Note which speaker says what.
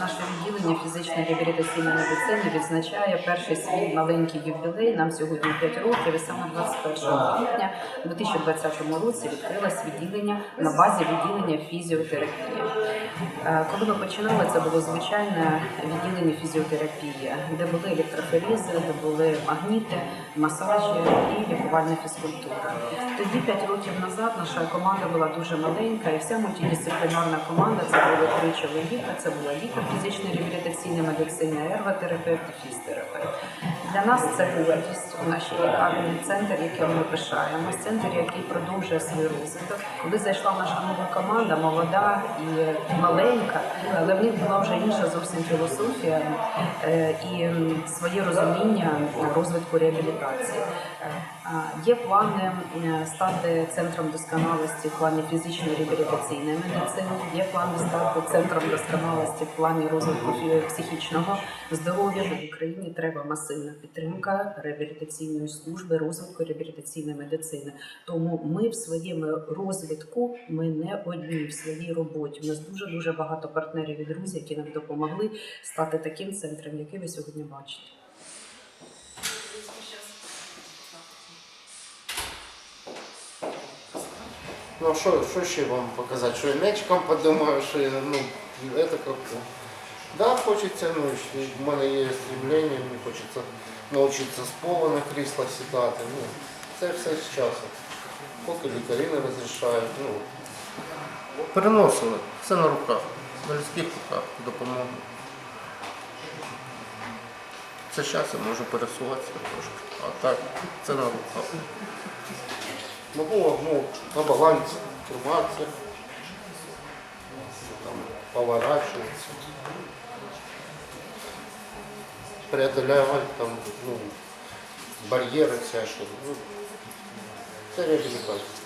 Speaker 1: Наше відділення фізичної реабілітаційної медицини відзначає перший свій маленький ювілей. Нам сьогодні 5 років, і саме 21 квітня у 2020 році відкрилось відділення на базі відділення фізіотерапії. Е, Коли ми починали, це було звичайне відділення фізіотерапії, де були електрофорізи, де були магніти, масажі і лікувальна фізкультура. Тоді 5 років назад наша команда була дуже маленька, і вся мультидисциплінарна команда це були три чоловіка. Це була лікар фізичної реабілітаційної медицини, ерготерапевт фізтерапевт. Для нас це гордість у нашій лікарні, центр, яким ми пишаємось, центр, який продовжує свій розвиток. Коли зайшла наша нова команда, молода і маленька, але в них була вже інша зовсім філософія е, і своє розуміння розвитку реабілітації. Е, Є плани стати центром досконалості в плані фізичної реабілітаційної медицини. Є плани стати центром досконалості в плані розвитку психічного здоров'я. В Україні треба масивна підтримка реабілітаційної служби, розвитку реабілітаційної медицини. Тому ми в своєму розвитку ми не одні в своїй роботі. У нас дуже дуже багато партнерів і друзів, які нам допомогли стати таким центром, який ви сьогодні бачите.
Speaker 2: Ну а що, що ще вам показати? Що я м'ячиком подумаю, що я, ну, це как-то... Да, хочеться, ну, в мене є стремлення, мені хочеться навчитися з пола на крісло сідати. Ну, це все з часом. Поки лікарі не розрішають. Ну, переносили, все на руках, на людських руках допомогу. Це я можу пересуватися трошки, а так це на руках. Могу ну, на балансі триматися, там, поворачиватися, преодолевать там, ну, бар'єри, все, що, ну, це реабілітація.